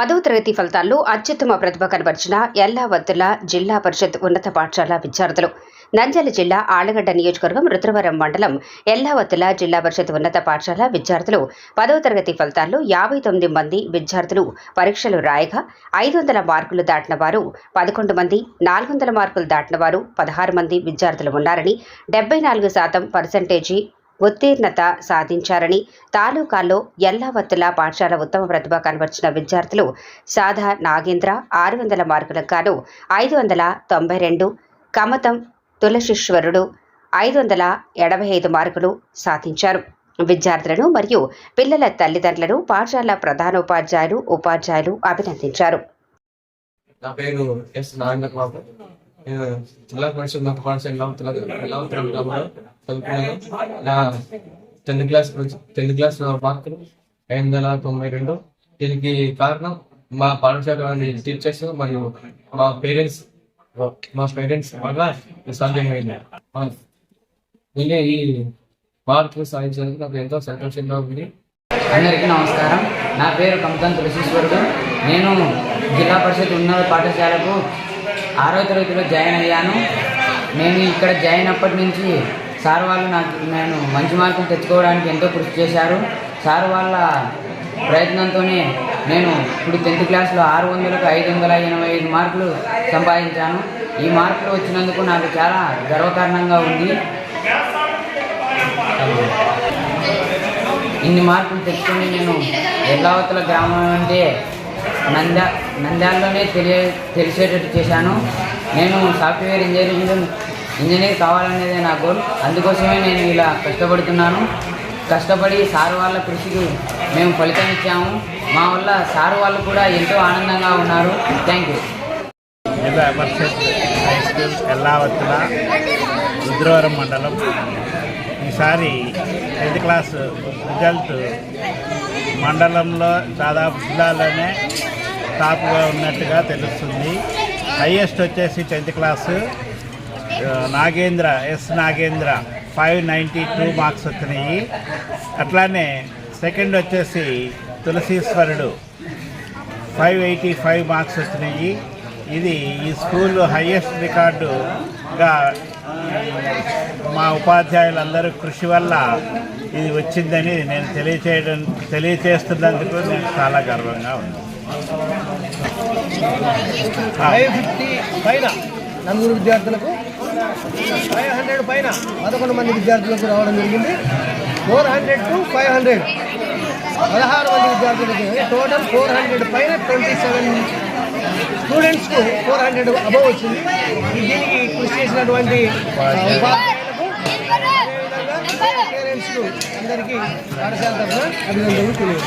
పదవ తరగతి ఫలితాల్లో అత్యుత్తమ ప్రతిభ కనబరిచిన ఎల్లావత్తుల జిల్లా పరిషత్ ఉన్నత పాఠశాల విద్యార్థులు. నంద్యాల జిల్లా ఆళ్ళగడ్డ నియోజకవర్గం రుద్రవరం మండలం ఎల్లావత్తుల జిల్లా పరిషత్ ఉన్నత పాఠశాల విద్యార్థులు. పదవ తరగతి ఫలితాల్లో యాభై తొమ్మిది మంది విద్యార్థులు పరీక్షలు రాయగా ఐదు వందల మార్కులు దాటిన వారు పదకొండు మంది నాలుగు వందల మార్కులు దాటిన వారు పదహారు మంది విద్యార్థులు ఉన్నారని డెబ్బై నాలుగు శాతం పర్సంటేజీ ఉత్తీర్ణత సాధించారని తాలూకాల్లో ఎల్లావత్తుల పాఠశాల ఉత్తమ ప్రతిభ కనబర్చిన విద్యార్థులు సాధా నాగేంద్ర ఆరు వందల మార్కులకు గాను ఐదు వందల తొంభై రెండు కమతం తులశీశ్వరుడు ఐదు వందల ఎనభై ఐదు మార్కులు సాధించారు. విద్యార్థులను మరియు పిల్లల తల్లిదండ్రులను పాఠశాల ప్రధానోపాధ్యాయులు ఉపాధ్యాయులు అభినందించారు. నా పేరు ఎస్ నారాయణ బాబు చాలా జిల్లా పరిషత్ ఉన్నత పాఠశాల ఎల్లవతుల ఎల్లవతుల చదువుకున్నాను నా టెన్త్ క్లాస్ టెన్త్ క్లాస్ మార్కులు ఐదు వందల తొంభై రెండు. దీనికి కారణం మా పాఠశాల టీచర్స్ మరియు మా పేరెంట్స్ మా పేరెంట్స్ వల్ల సాధ్యమైంది. నేనే ఈ మార్కులు సాధించినందుకు నాకు ఎంతో సంతోషంగా ఉంది. అందరికీ నమస్కారం. నా పేరు కమతం తులసీశ్వరుడు. నేను జిల్లా పరిషత్ ఉన్నత పాఠశాలకు ఆరో తరగతిలో జాయిన్ అయ్యాను. నేను ఇక్కడ జాయిన్ అప్పటి నుంచి సార్ వాళ్ళు నాకు నేను మంచి మార్కులు తెచ్చుకోవడానికి ఎంతో కృషి చేశారు. సార్ వాళ్ళ ప్రయత్నంతోనే నేను ఇప్పుడు టెన్త్ క్లాస్లో ఆరు వందలకు ఐదు వందల ఎనభై ఐదు మార్కులు సంపాదించాను. ఈ మార్కులు వచ్చినందుకు నాకు చాలా గర్వకారణంగా ఉంది. ఇన్ని మార్కులు తెచ్చుకొని నేను ఎల్లావతుల గ్రామం అంటే నంద్యా నంద్యాలలోనే తెలియ తెలిసేటట్టు చేశాను. నేను సాఫ్ట్వేర్ ఇంజనీరింగ్ ఇంజనీర్ కావాలనేదే నా గోల్. అందుకోసమే నేను ఇలా కష్టపడుతున్నాను. కష్టపడి సార్ వాళ్ళ కృషికి మేము ఫలితం ఇచ్చాము. మా వల్ల సార్ వాళ్ళు కూడా ఎంతో ఆనందంగా ఉన్నారు. Thank you Zilla Parishad high school Yellavathula Rudravaram మండలం. ఈసారి టెన్త్ క్లాస్ రిజల్ట్ మండలంలో దాదాపు జిల్లాలోనే టాప్గా ఉన్నట్టుగా తెలుస్తుంది. హైయెస్ట్ వచ్చేసి tenth class Nagendra S Nagendra five ninety two marks వచ్చినాయి. అట్లానే సెకండ్ వచ్చేసి Tulasishwarudu five eighty five marks వచ్చినాయి. ఇది ఈ స్కూల్ హయ్యెస్ట్ రికార్డుగా మా ఉపాధ్యాయులందరూ కృషి వల్ల ఇది వచ్చిందని నేను తెలియచేయడం తెలియచేస్తున్నందుకు నేను చాలా గర్వంగా ఉంది ఫైవ్ ఫిఫ్టీ పైన నలుగురు విద్యార్థులకు ఫైవ్ హండ్రెడ్ పైన పదకొండు మంది విద్యార్థులకు రావడం జరిగింది. Four hundred to five hundred. పదహారు మంది విద్యార్థులకు టోటల్ ఫోర్ హండ్రెడ్ పైన ట్వంటీ సెవెన్ స్టూడెంట్స్కు ఫోర్ హండ్రెడ్ అబవ్ వచ్చింది. దీనికి కృషి చేసినటువంటి ఉపాధ్యాయులకు పేరెంట్స్కు అందరికీ పాఠశాల తరఫున అభినందనలు తెలియదు